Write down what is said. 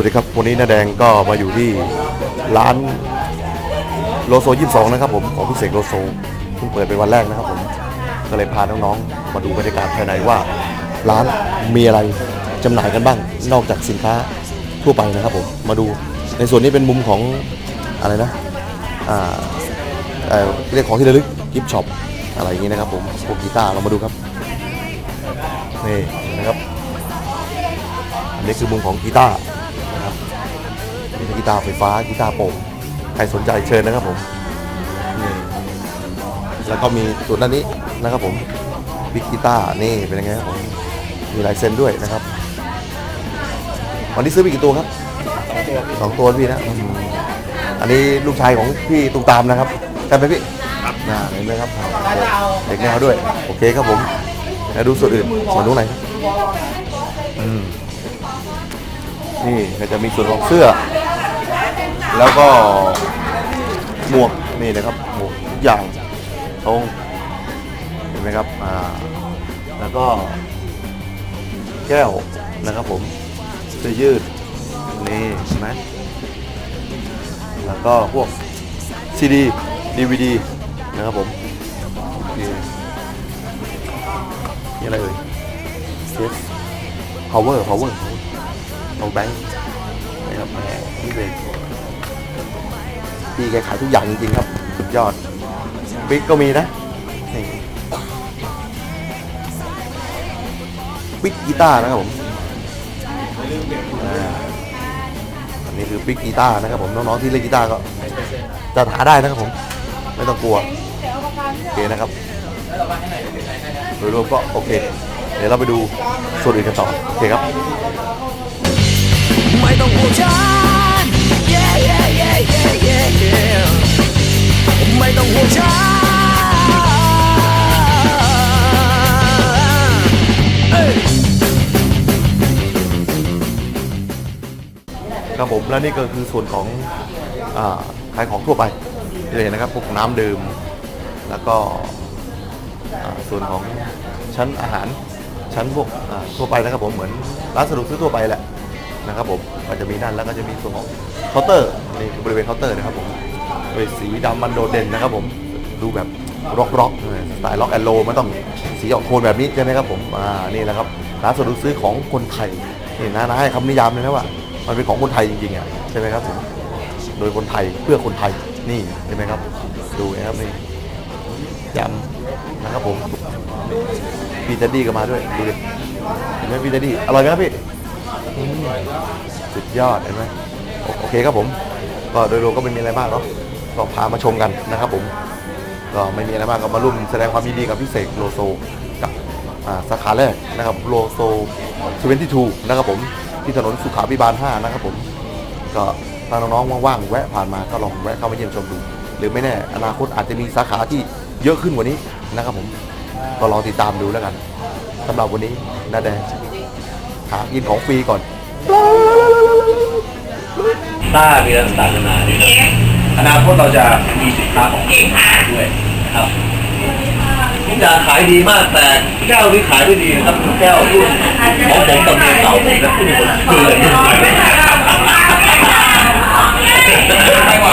วัสดีครับ วันนี้น้าแดงก็มาอยู่ที่ร้านโลโซ22นะครับผมของพิเศษโลโซเพิ่งเปิดเป็นวันแรกนะครับผมก็เลยพาน้องๆมาดูบรรยากาศภายในว่า ร้านมีอะไรจำหน่ายกันบ้าง นอกจากสินค้าทั่วไปนะครับผมมาดูในส่วนนี้เป็นมุมของอะไรนะอ่าเออเรียกของที่ระลึกกิฟช็อปอะไรอย่างนี้นะครับผมพวกกีตาร์เรามาดูครับนี่นะครับอันนี้คือมุมของกีตาร์ นะครับนี่คือกีตาร์ไฟฟ้ากีตาร์โปร่งใครสนใจเชิญนะครับผมนี่แล้วก็มีส่วนด้านนี้นะครับผมบิ๊กกีตาร์นี่เป็นยังไงครับผมมีลายเซ็นด้วยนะครับ วันนี้ซื้อไปกี่ตัวครับสองตัวพี่นะอืมอันนี้ลูกชายของพี่ตุ้มตามนะครับใช่ไหมพี่ครับน่าเห็นไหมครับเด็กแนวด้วย โอเคครับผมแล้วดูส่วนอื่นส่วนนู้นไหนอยครับอืมนี่ก็จะมีส่วนของเสื้อ แล้วก็หมวกนี่นะครับหมวกทุกอย่างตรงเห็นไหมครับอ่าแล้วก็แก้วนะครับผมเสื้อยืดนี่เห็นไหมแล้วก็พวกซีดีดีวีดีนะครับผมนี่อะไรเอ่ยเซฟ power power เอาแบงค์นะครับแหมนี่เลย พี่แกขายทุกอย่างจริงๆครับ ยอดบิ๊กก็มีนะนี่บิ๊กกีตาร์นะครับผมอันนี้คือบิ๊กกีตาร์นะครับผมน้องๆที่เล่นกีตาร์ก็จะหาได้นะครับผม ไม่ต้องกลัวโอเคนะครับโดยรวมก็โอเค เดี๋ยวเราไปดูส่วนอื่นกันต่อโอเคครับ ไม่ต้องห่วงฉัน ไม่ต้องห่วงฉันครับผมและนี่ก็คือส่วนของอขายของทั่วไปที่เราเห็นนะครับพวกน้ำดื่ม แล้วก็ส่วนของชั้นอาหารชั้นพวกทั่วไปนะครับผมเหมือนร้านสะดวกซื้อทั่วไปแหละนะครับผมก็จะมีนั่นแล้วก็จะมีส่วนของเคาน์เตอร์นี่คือบริเวณเคาน์เตอร์นะครับผม ด้วยสีดำมันโดดเด่นนะครับผมดูแบบร็อกร็อกสไตล์ล็อกแอนโลมันต้องสีออกโทนแบบนี้ใช่ไหมครับผมอ่านี่แหละครับร้านสะดวกซื้อของคนไทยนี่นะนะให้คำนิยามเลยนะว่า มันเป็นของคนไทยจริงๆอะใช่ไหมครับผมโดยคนไทยเพื่อคนไทยนี่เห็นไหมครับ ดูนะครับนี่ยำนะครับผมพี่เจดดี้ก็มาด้วยดูดิเห็นไหมพี่เจดดี้อร่อยไหมครับพี่สุดยอดเห็นไหมโอโอเคครับผม ก็โดยรวมก็ไม่มีอะไรมากเนาะ ก็พามาชมกันนะครับผมก็ไม่มีอะไรมากก็มาร่วมแสดงความยินดีกับพี่เสกโลโซกับสาขาแรกนะครับโลโซ22นะครับผมที่ถนนสุขาพิบาล 5 นะครับผม ก็ถ้าน้องๆว่างๆแวะผ่านมาก็ลองแวะเข้ามาเยี่ยมชมดู หรือไม่แน่อนาคตอาจจะมีสาขาที่เยอะขึ้นกว่านี้นะครับผมก็ลองติดตามดูแล้วกันสำหรับวันนี้นาแดงหากินของฟรีก่อนต้ามีรัต่างๆนานานี่ครับ อนาคตเราจะมีสินค้าของเองด้วยนะครับทุกอย่างขายดีมากแต่แก้วที่ขายไม่ดีนะครับแก้วรุ่นของผมกับเมียเก่าผมนะที่คนเกลือรุ่นใหม่แต่ว่า